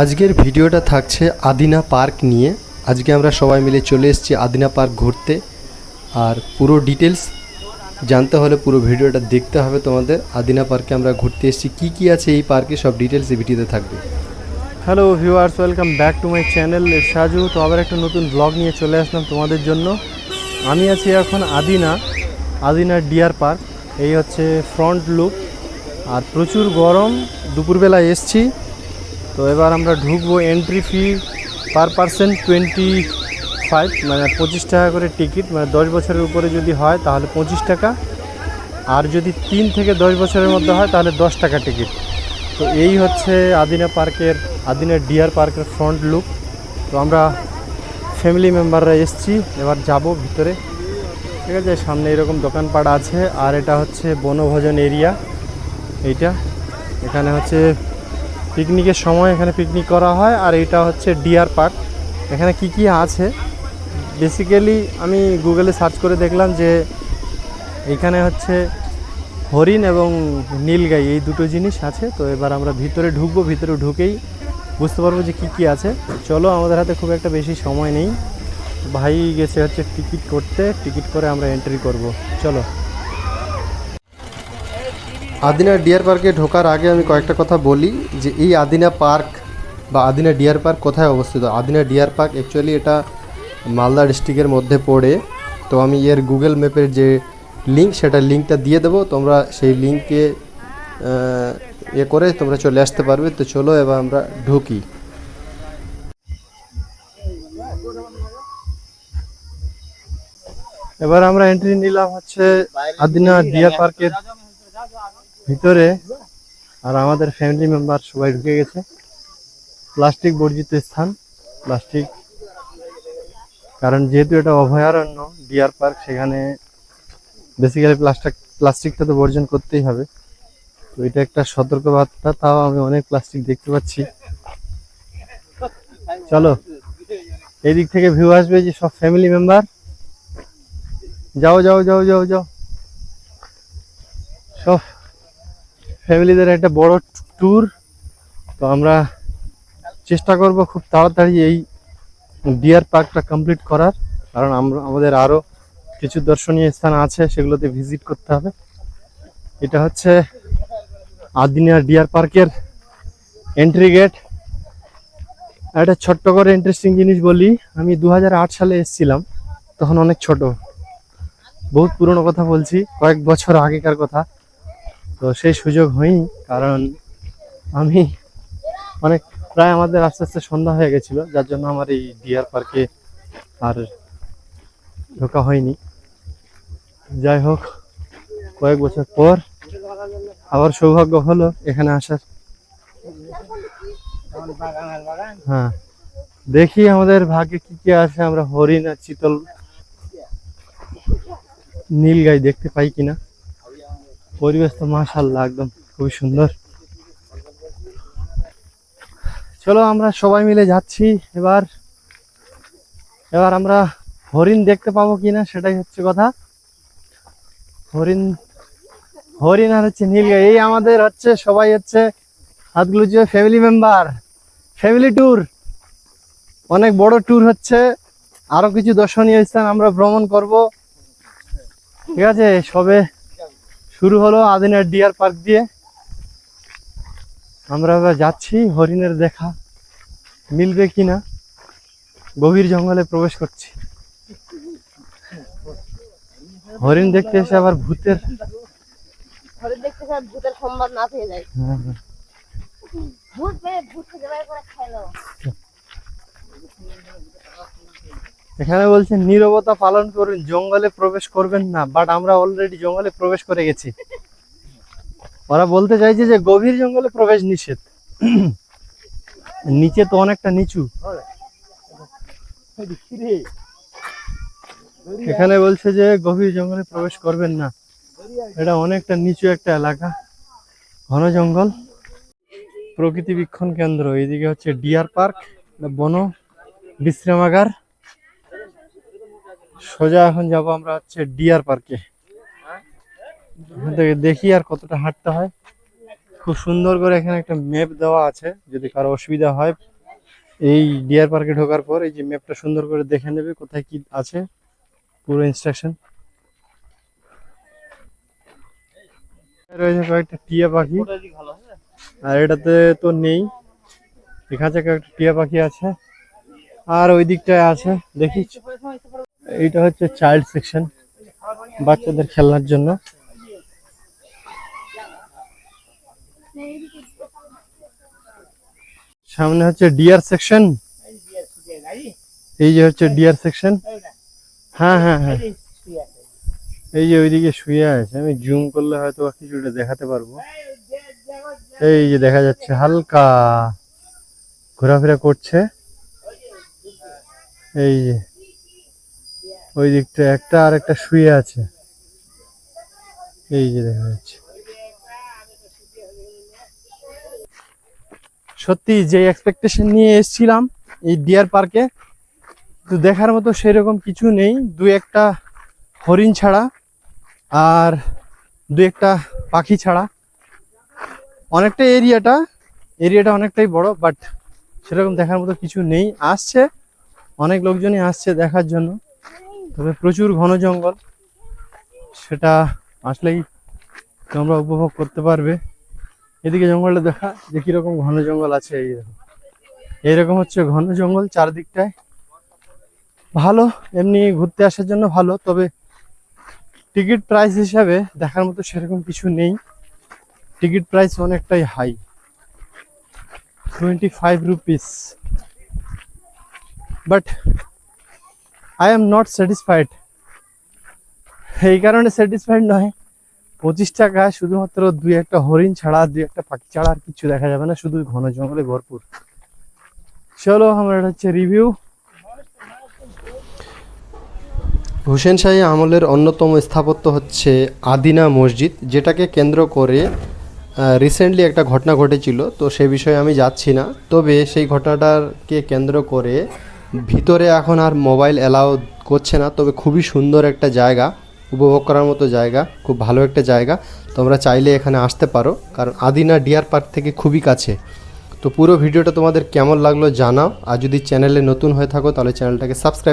আজকের ভিডিওটা থাকছে আদিনা পার্ক নিয়ে। আজকে আমরা সবাই মিলে চলে এসেছি আদিনা পার্ক ঘুরতে। আর পুরো ডিটেলস জানতে হলে পুরো ভিডিওটা দেখতে হবে তোমাদের। আদিনা পার্কে আমরা ঘুরতে এসেছি। কী কী আছে এই পার্কে সব ডিটেলস এই ভিডিওতে থাকবে। Hello viewers welcome back to my channel Saju. তো আবার একটা নতুন ব্লগ নিয়ে চলে আসলাম তোমাদের জন্য। আমি আছি এখন আদিনা আদিনা ডিয়ার পার্ক এই হচ্ছে ফ্রন্ট লুক আর প্রচুর গরম। দুপুরবেলা এসছি। তো এবার আমরা ঢুকবো entry fee per person twenty five মানে পঁচিশ টাকা করে টিকিট মানে দশ বছরের উপরে যদি হয় তাহলে পঁচিশ টাকা। আর যদি তিন থেকে দশ বছরের মধ্যে হয় তাহলে দশ টাকা টিকিট তো এই হচ্ছে আদিনা পার্কের, আদিনা ডিয়ার পার্কের ফ্রন্ট লুক তো আমরা ফ্যামিলি মেম্বাররা এসছি, এবার যাব ভিতরে। ঠিক আছে, সামনে এরকম দোকানপাট আছে, আর এটা হচ্ছে বনভোজন এরিয়া এইটা। এখানে হচ্ছে পিকনিকের সময় এখানে পিকনিক করা হয় আর এটা হচ্ছে ডিয়ার পার্ক। এখানে কি কি আছে? বেসিক্যালি আমি গুগলে সার্চ করে দেখলাম যে এখানে হচ্ছে হরিণ এবং নীলগাই এই দুটো জিনিস আছে। তো এবার আমরা ভিতরে ঢুকবো, ভিতরে ঢুকেই বুঝতে পারব যে কি কি আছে। চলো, আমাদের হাতে খুব একটা বেশি সময় নেই। ভাই গেছে হচ্ছে টিকিট করতে। টিকিট করে আমরা এন্ট্রি করব। চলো। আদিনা ডিয়ার পার্কে ঢোকার আগে আমি কয়েকটা কথা বলি যে এই আদিনা পার্ক বা আদিনা ডিয়ার পার্ক কোথায় অবস্থিত? আদিনা ডিয়ার পার্ক অ্যাকচুয়ালি এটা মালদা ডিস্ট্রিক্টের মধ্যে পড়ে। তো আমি এর গুগল ম্যাপের যে লিঙ্ক সেটা লিঙ্কটা দিয়ে দেবো। তোমরা সেই লিঙ্কে এ করে তোমরা চলে আসতে পারবে। তো চলো এবার আমরা ঢুকি। এবার আমরা এন্ট্রি নিলাম হচ্ছে আদিনা ডিয়ার পার্কের ভিতরে আর আমাদের ফ্যামিলি মেম্বার সবাই ঢুকে গেছে। প্লাস্টিক বর্জিত স্থান প্লাস্টিক কারণ যেহেতু এটা অভয়ারণ্য ডিয়ার পার্ক সেখানে বেসিক্যালি প্লাস্টিক প্লাস্টিকটা তো বর্জন করতেই হবে। তো এটা একটা সতর্কবার্তা, তাও আমি অনেক প্লাস্টিক দেখতে পাচ্ছি। চলো এই দিক থেকে ভিউ আসবে যে সব ফ্যামিলি মেম্বার যাও যাও যাও যাও যাও। সব ফ্যামিলিদের একটা বড় ট্যুর। তো আমরা চেষ্টা করব খুব তাড়াতাড়ি এই ডিয়ার পার্কটা কমপ্লিট করার, কারণ আমরা, আমাদের আরও কিছু দর্শনীয় স্থান আছে সেগুলোতে ভিজিট করতে হবে। এটা হচ্ছে আদিনা ডিয়ার পার্কের এন্ট্রি গেট। একটা ছোট্ট করে ইন্টারেস্টিং জিনিস বলি, আমি দু হাজার আট সালে এসেছিলাম, তখন অনেক ছোট। বহুত পুরনো কথা বলছি, কয়েক বছর আগেকার কথা। তো সেই সুযোগ হয়নি, কারণ আমি অনেক, প্রায় আমাদের আস্তে আস্তে সন্ধ্যা হয়ে গেছিল, যার জন্য আমার এই ডিয়ার পার্কে আর ঢোকা হয়নি। যাই হোক, কয়েক বছর পর আবার সৌভাগ্য হলো এখানে আসার। হ্যাঁ দেখি আমাদের ভাগ্যে কি কি আছে আমরা হরিণ আর চিতল নীল গাই দেখতে পাই কিনা। পরিবেশ তো মাশাল্লাহ একদম খুবই সুন্দর। চলো আমরা সবাই মিলে যাচ্ছি এবার। এবার আমরা হরিণ দেখতে পাবো কিনা সেটাই হচ্ছে কথা। হরিণ হরিণ আর হচ্ছে নীলগাই, এই আমাদের হচ্ছে সবাই হচ্ছে হাতগুলো যে ফ্যামিলি মেম্বার ফ্যামিলি ট্যুর অনেক বড় ট্যুর হচ্ছে, আরও কিছু দর্শনীয় স্থান আমরা ভ্রমণ করব। ঠিক আছে, সবে শুরু হলো আদিনের ডিয়ার পার্ক দিয়ে। আমরা এবার যাচ্ছি হরিণের দেখা। মিলবে কিনা গভীর জঙ্গলে প্রবেশ করছি। হরিণ দেখতে এসে আবার ভূতের দেখতে সম্বাদ না পেয়ে যায়। হ্যাঁ। ভূত ভূত থেকে খাইলো। এখানে বলছে, নীরবতা পালন করুন, জঙ্গলে প্রবেশ করবেন না বাট আমরা অলরেডি জঙ্গলে প্রবেশ করে গেছি। ওরা বলতে চাইছে যে, গভীর জঙ্গলে প্রবেশ নিষেধ। নিচে তো অনেকটা নিচু। এখানে বলছে যে, গভীর জঙ্গলে প্রবেশ করবেন না। এটা অনেকটা নিচু একটা এলাকা, ঘন জঙ্গল। প্রকৃতি বীক্ষণ কেন্দ্র এইদিকে হচ্ছে ডিয়ার পার্ক, বন, বিশ্রামাগার। সোজা এখন যাব আমরা হচ্ছে ডিয়ার পার্কে। দেখি আর কতটা হাঁটতে হয়। খুব সুন্দর করে এখানে একটা ম্যাপ দেওয়া আছে, যদি কারও অসুবিধা হয়। এই ডিয়ার পার্কে ঢোকার পর এই যে ম্যাপটা সুন্দর করে দেখে নেবে কোথায় কি আছে, পুরো ইনস্ট্রাকশন রয়েছে কয়েকটা টিয়া পাখি। আর এটাতে তো নেই। এখানে কয়েকটা টিয়া পাখি আছে। আর ওই দিকটায় আছে। দেখি। এইটা হচ্ছে চাইল্ড সেকশন বাচ্চাদের খেলনার জন্য। সামনে হচ্ছে ডিয়ার সেকশন এই যে হচ্ছে ডিয়ার সেকশন হ্যাঁ হ্যাঁ হ্যাঁ। এই যে ওইদিকে শুয়ে আছে, আমি জুম করলে হয়তো কিছুটা দেখাতে পারব। এই যে দেখা যাচ্ছে হালকা ঘোরাফেরা করছে। এই যে ওই দিকটা একটা আর একটা শুয়ে আছে। এই যে দেখা যাচ্ছে। সত্যি যে এক্সপেকটেশন নিয়ে এসেছিলাম এই ডিয়ার পার্কে তো দেখার মতো সেরকম কিছু নেই। দু একটা হরিণ ছাড়া আর দু একটা পাখি ছাড়া। অনেকটা এরিয়াটা এরিয়াটা অনেকটাই বড় বাট সেরকম দেখার মতো কিছু নেই। আসছে, অনেক লোকজনই আসছে দেখার জন্য। তবে প্রচুর ঘন জঙ্গল। সেটা আসলেই তোমরা উপভোগ করতে পারবে। এদিকে জঙ্গলটা দেখা, যে কীরকম ঘন জঙ্গল আছে এই এইরকম হচ্ছে ঘন জঙ্গল চারদিকটায়। ভালো, এমনি ঘুরতে আসার জন্য ভালো, তবে টিকিট প্রাইস হিসাবে দেখার মতো সেরকম কিছু নেই। টিকিট প্রাইস অনেকটাই high. Twenty five rupees. But I am not satisfied এই কারণে স্যাটিসফাইড নয়। পঁচিশ টাকা শুধুমাত্র দুই একটা হরিণ ছাড়া, দুই একটা পাখি ছাড়া আর কিছু দেখা যাবে না, শুধু ঘন জঙ্গলে ভরপুর। চলো আমার এটা হচ্ছে রিভিউ হুসেন শাহী আমলের অন্যতম স্থাপত্য হচ্ছে আদিনা মসজিদ, যেটাকে কেন্দ্র করে রিসেন্টলি একটা ঘটনা ঘটেছিল, তো সে বিষয়ে আমি যাচ্ছি না। তবে সেই ঘটনাটাকে কেন্দ্র করে ভিতরে এখন আর মোবাইল অ্যালাউ করছে না, তবে খুবই সুন্দর একটা জায়গা, উপভোগ করার মতো জায়গা, খুব ভালো একটা জায়গা। তোমরা চাইলে এখানে আসতে পারো, কারণ আদিনা ডিয়ার পার্ক থেকে খুবই কাছে। তো পুরো ভিডিওটা তোমাদের কেমন লাগল জানাও, আর যদি চ্যানেলে নতুন হয়ে থাকো তাহলে চ্যানেলটাকে সাবস্ক্রাইব